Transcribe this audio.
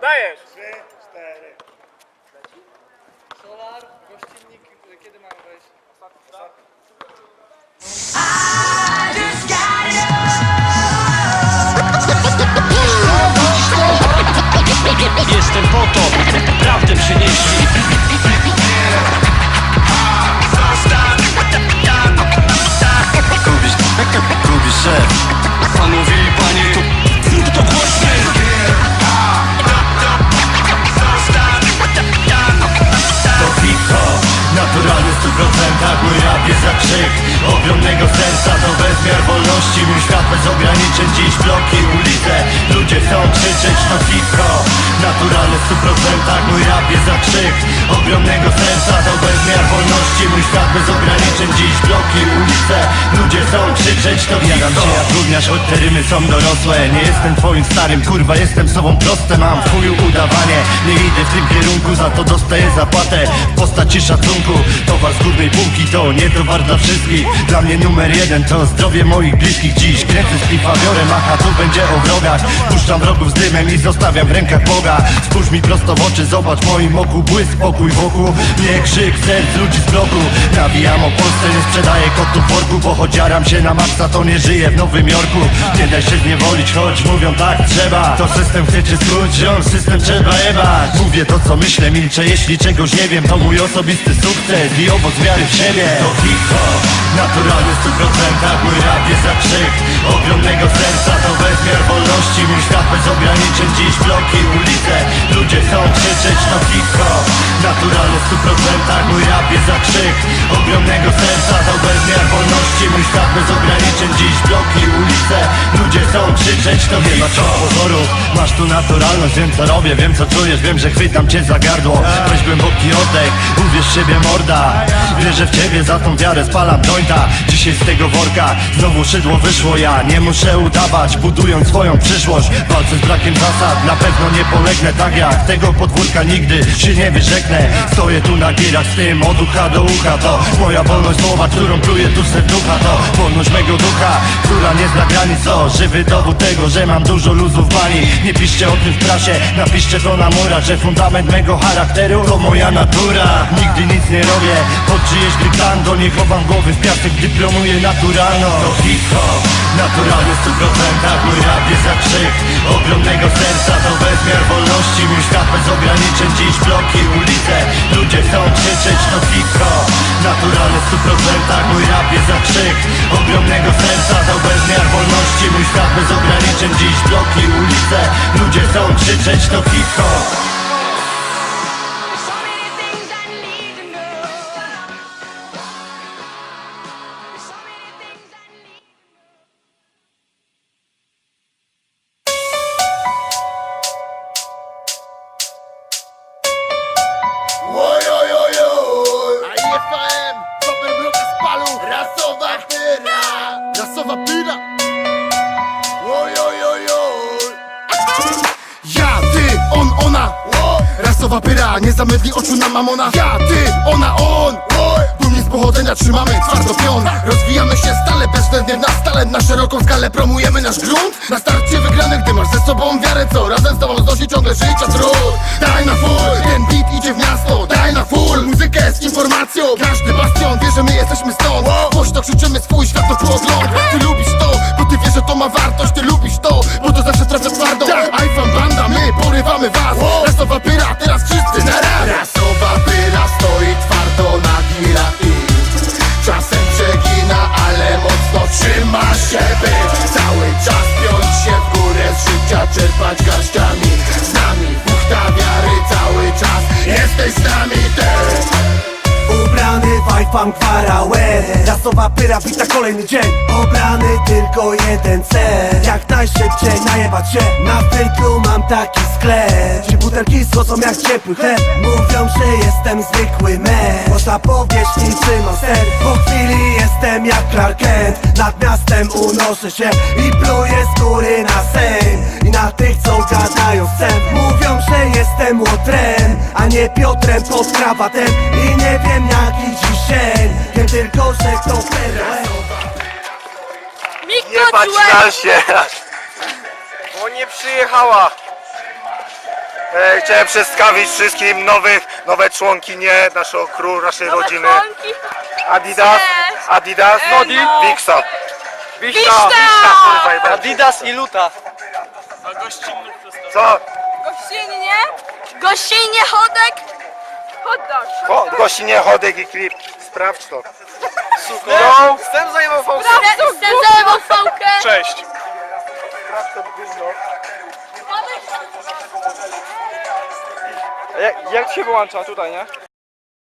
Dajesz! Trzy, cztery. Solar, gościnnik, kiedy mamy wejść? Jestem ogromnego serca To bezmiar wolności, mój świat bez ograniczeń. Dziś bloki, ulice, ludzie chcą krzyczeć No hip-hop, naturalny w stu procentach Mój rap jest za krzyk. Ogromnego serca To bezmiar wolności, mój świat bez ograniczeń. Dziś bloki, ulice, ludzie chcą krzyczeć To hip-hop się jak gówniarz, choć te rymy są dorosłe. Nie jestem twoim starym, kurwa, jestem sobą proste. Mam w chuju udawanie, nie idę w tym kierunku Za to dostaję zapłatę. W postaci szacunku Towar z górnej półki to nie towar dla wszystkich. Dla mnie numer jeden to zdrowie moich bliskich. Dziś kręcę z piwa, biorę macha, tu będzie o wrogach. Puszczam wrogów z dymem i zostawiam w rękach Boga. Spójrz mi prosto w oczy, zobacz moim oku. Błysk, pokój wokół, nie krzyk serc ludzi z bloku. Nawijam o Polsce, nie sprzedaję kotu w worku Bo choć jaram się na maksa, to nie żyję w Nowym Jorku. Nie daj się zniewolić, choć mówią tak trzeba. To system chce cię skuć, ziom, system trzeba jebać. Mówię to co myślę, milczę, jeśli czegoś nie wiem. To mój osobisty sukces i owoc wiary w siebie. To hip-hop, naturalny w stu procentach Mój rap jest za krzyk. Ogromnego serca To bezmiar wolności, mój świat bez ograniczeń Dziś bloki, ulice, ludzie chcą krzyczeć No hip-hop, naturalny w stu procentach Mój rap jest za krzyk. Ogromnego serca To bezmiar wolności, mój świat bez ograniczeń. Dziś bloki, ulice, ludzie chcą krzyczeć. To hip-hop pozoru, masz tu naturalność Wiem co robię, wiem co czujesz, wiem, że chwytam cię za gardło. Weź głęboki oddech, uwierz siebie morda Wierzę w ciebie, za tą wiarę spalam jointa Dzisiaj z tego worka znowu szydło wyszło. Ja nie muszę udawać, budując swoją przyszłość. Walczę z brakiem zasad, na pewno nie polegnę Tak jak tego podwórka nigdy się nie wyrzeknę. Stoję tu na girach z tym od ucha do ucha. To moja wolność słowa, którą pluję tu serducha To wolność mego ducha, która nie zna granic. To żywy dowód tego, że mam dużo luzu w bani. Nie piszcie o tym w prasie, napiszcie to na murach Że fundament mego charakteru to moja natura. Nigdy nic nie robię, czyjeś dyktando Nie chowam głowy w piasek, gdy promuję naturalno. To hip-hop, naturalny w stu procentach Mój rap jest za krzyk ogromnego serca To bezmiar wolności, mój świat bez ograniczeń Dziś bloki, ulice, ludzie chcą krzyczeć To hip-hop, naturalny w stu procentach Mój rap jest za krzyk ogromnego serca To bezmiar wolności, mój świat bez ograniczeń Dziś bloki, ulice, ludzie chcą krzyczeć To hip-hop Rasowa pyra, nie zamydli oczu na mamona. Ja, ty, ona, on! Dumnie z pochodzenia trzymamy twardo pion. Rozwijamy się stale, bezwzględnie na stale Na szeroką skalę promujemy nasz grunt. Na starcie wygrany, gdy masz ze sobą wiarę Co razem z tobą znosi ciągle życia trud. Daj na full, ten beat idzie w miasto. Daj na full, muzykę z informacją. Każdy bastion wie, że my jesteśmy stąd. Głośno krzyczymy swój światopogląd Ty lubisz to, wywas Restowa piraty IPhone Quaraware Rasowa pyra wita kolejny dzień. Obrany tylko jeden cel. Jak najszybciej najebać się. Na filtru mam taki sklep. Gdzie butelki słodzą jak ciepły chleb. Mówią, że jestem zwykły mecz Można powierzchni czy monster Po chwili jestem jak Clark Kent. Nad miastem unoszę się I pluję z góry na sejm. I na tych co gadają sen Mówią, że jestem łotrem A nie Piotrem pod krawatem. I nie wiem jaki dzisiaj Wiem tylko, że to perłę Jebać dalsze! Bo nie przyjechała! E, chciałem przedstawić wszystkim nowych, nowe członkinie naszego crew, naszej rodziny. Adidas, Adidas, Nodi. Wixa. Wiśta! kurwa, jebana. Adidas i Luta. Co? Gościnnie, gościnnie chodek, choddasz. O, gościnie Chodek i Klip. Sprawdź to. No. Wstęp zajmował fałszywy. Chcę zajmować fałkę. Cześć. Sprawdź to gówno. Jak, jak się wyłącza tutaj, nie?